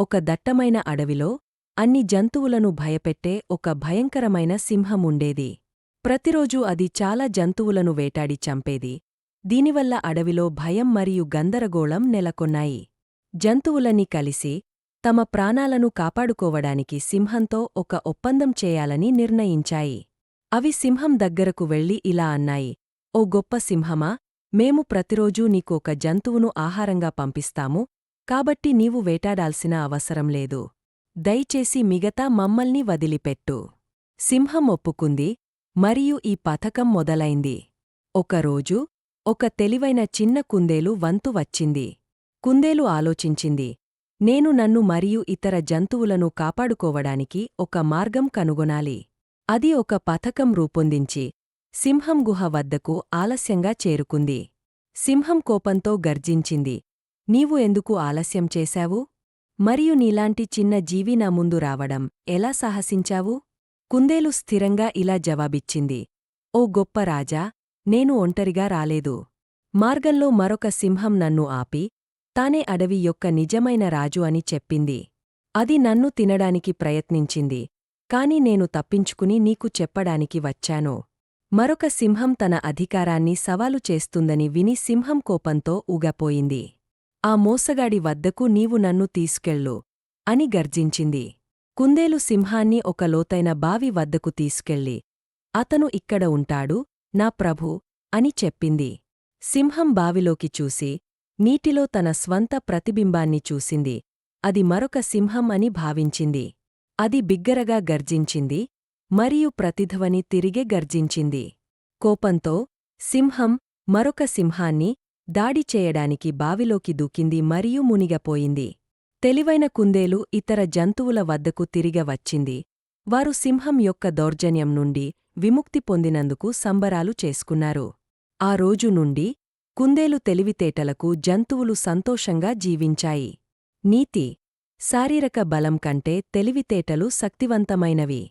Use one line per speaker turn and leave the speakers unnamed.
ఒక దట్టమైన అడవిలో అన్ని జంతువులను భయపెట్టే ఒక భయంకరమైన సింహం ఉండేది ప్రతిరోజూ అది చాలా జంతువులను వేటాడి చంపేది. దీనివల్ల అడవిలో భయం మరియు గందరగోళం నెలకొన్నాయి. జంతువులన్నీ కలిసి తమ ప్రాణాలను కాపాడుకోవడానికి సింహంతో ఒక ఒప్పందం చేయాలని నిర్ణయించాయి. అవి సింహం దగ్గరకు వెళ్ళి ఇలా అన్నాయి ఓ గొప్ప సింహమా మేము ప్రతిరోజూ నీకు ఒక జంతువును ఆహారంగా పంపిస్తాము కాబట్టి నీవు వేటాడాల్సిన అవసరం లేదు. దయచేసి మిగతా మమ్మల్ని వదిలిపెట్టు. సింహం ఒప్పుకుంది. మరియు ఈ పథకం మొదలైంది. ఒకరోజు ఒక తెలివైన చిన్న కుందేలు వంతు వచ్చింది. కుందేలు ఆలోచించింది. నేను నన్ను మరియు ఇతర జంతువులను కాపాడుకోవడానికి ఒక మార్గం కనుగొనాలి. అది ఒక పథకం రూపొందించి సింహం గుహ వద్దకు ఆలస్యంగా చేరుకుంది. సింహం కోపంతో గర్జించింది. నీవు ఎందుకు ఆలస్యం చేశావు? మరియు నీలాంటి చిన్న జీవి నా ముందు రావడం ఎలా సాహసించావు? కుందేలు స్థిరంగా ఇలా జవాబిచ్చింది. ఓ గొప్ప రాజా నేను ఒంటరిగా రాలేదు. మార్గంలో మరొక సింహం నన్ను ఆపి తానే అడవి యొక్క నిజమైన రాజు అని చెప్పింది. అది నన్ను తినడానికి ప్రయత్నించింది. కాని నేను తప్పించుకుని నీకు చెప్పడానికి వచ్చాను. మరొక సింహం తన అధికారాన్ని సవాలు చేస్తుందని విని సింహం కోపంతో ఊగపోయింది. ఆ మోసగాడి వద్దకు నీవు నన్ను తీసుకెళ్ళు అని గర్జించింది. కుందేలు సింహాన్ని ఒక లోతైన బావి వద్దకు తీసుకెళ్ళి అతను ఇక్కడ ఉంటాడు నా ప్రభూ అని చెప్పింది. సింహం బావిలోకి చూసి నీటిలో తన స్వంత ప్రతిబింబాన్ని చూసింది. అది మరొక సింహం అని భావించింది. అది బిగ్గరగా గర్జించింది మరియు ప్రతిధ్వని తిరిగే గర్జించింది. కోపంతో సింహం మరొక సింహాన్ని దాడి చేయడానికి బావిలోకి దూకింది మరియు మునిగపోయింది. తెలివైన కుందేలు ఇతర జంతువుల వద్దకు తిరిగ వచ్చింది. వారు సింహం యొక్క దౌర్జన్యం నుండి విముక్తి పొందినందుకు సంబరాలు చేసుకున్నారు. ఆ రోజు నుండి కుందేలు తెలివితేటలకు జంతువులు సంతోషంగా జీవించాయి. నీతి శారీరక బలం కంటే తెలివితేటలు శక్తివంతమైనవి.